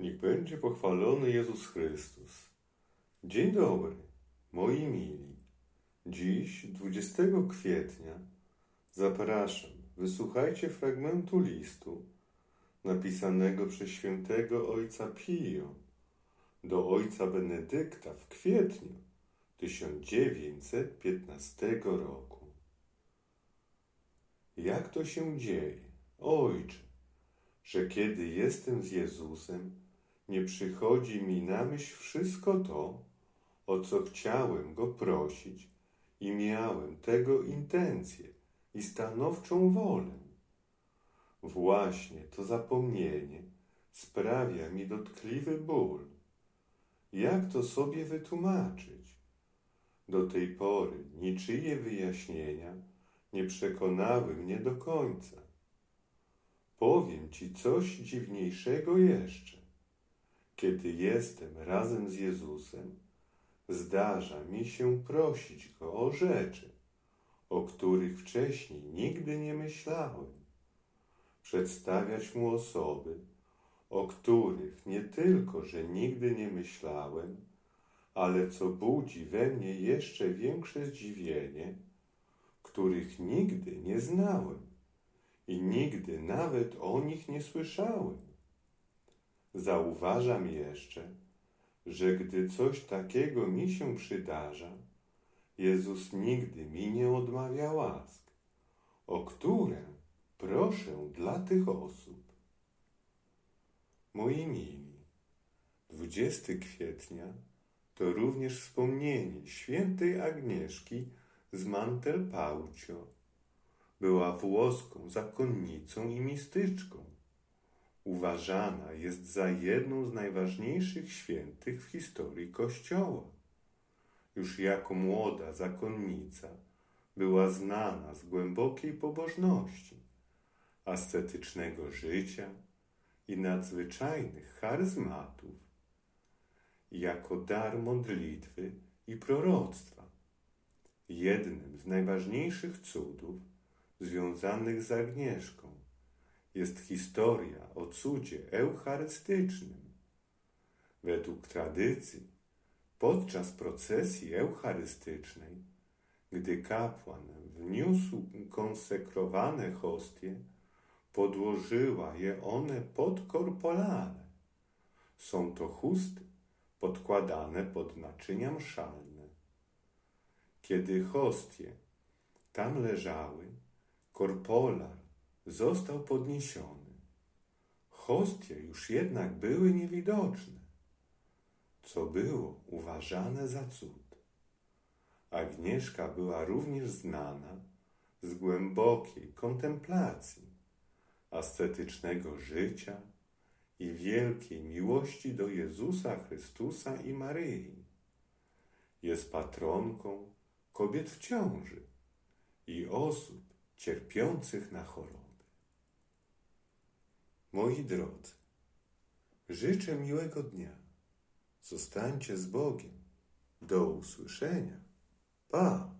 Niech będzie pochwalony Jezus Chrystus. Dzień dobry, moi mili. Dziś, 20 kwietnia, zapraszam, wysłuchajcie fragmentu listu napisanego przez świętego ojca Pio do ojca Benedykta w kwietniu 1915 roku. Jak to się dzieje, ojcze, że kiedy jestem z Jezusem, nie przychodzi mi na myśl wszystko to, o co chciałem Go prosić i miałem tego intencję i stanowczą wolę. Właśnie to zapomnienie sprawia mi dotkliwy ból. Jak to sobie wytłumaczyć? Do tej pory niczyje wyjaśnienia nie przekonały mnie do końca. Powiem Ci coś dziwniejszego jeszcze. Kiedy jestem razem z Jezusem, zdarza mi się prosić Go o rzeczy, o których wcześniej nigdy nie myślałem. Przedstawiać Mu osoby, o których nie tylko, że nigdy nie myślałem, ale co budzi we mnie jeszcze większe zdziwienie, których nigdy nie znałem i nigdy nawet o nich nie słyszałem. Zauważam jeszcze, że gdy coś takiego mi się przydarza, Jezus nigdy mi nie odmawia łask, o które proszę dla tych osób. Moi mili, 20 kwietnia to również wspomnienie świętej Agnieszki z Mantelpaucio. Była włoską zakonnicą i mistyczką. Uważana jest za jedną z najważniejszych świętych w historii Kościoła. Już jako młoda zakonnica była znana z głębokiej pobożności, ascetycznego życia i nadzwyczajnych charyzmatów. Jako dar modlitwy i proroctwa. Jednym z najważniejszych cudów związanych z Agnieszką jest historia o cudzie eucharystycznym. Według tradycji, podczas procesji eucharystycznej, gdy kapłan wniósł konsekrowane hostie, podłożyła je one pod korpolane. Są to chusty podkładane pod naczynia mszalne. Kiedy hostie tam leżały, korpolar został podniesiony. Hostie już jednak były niewidoczne, co było uważane za cud. Agnieszka była również znana z głębokiej kontemplacji, ascetycznego życia i wielkiej miłości do Jezusa Chrystusa i Maryi. Jest patronką kobiet w ciąży i osób cierpiących na choroby. Moi drodzy, życzę miłego dnia. Zostańcie z Bogiem. Do usłyszenia. Pa!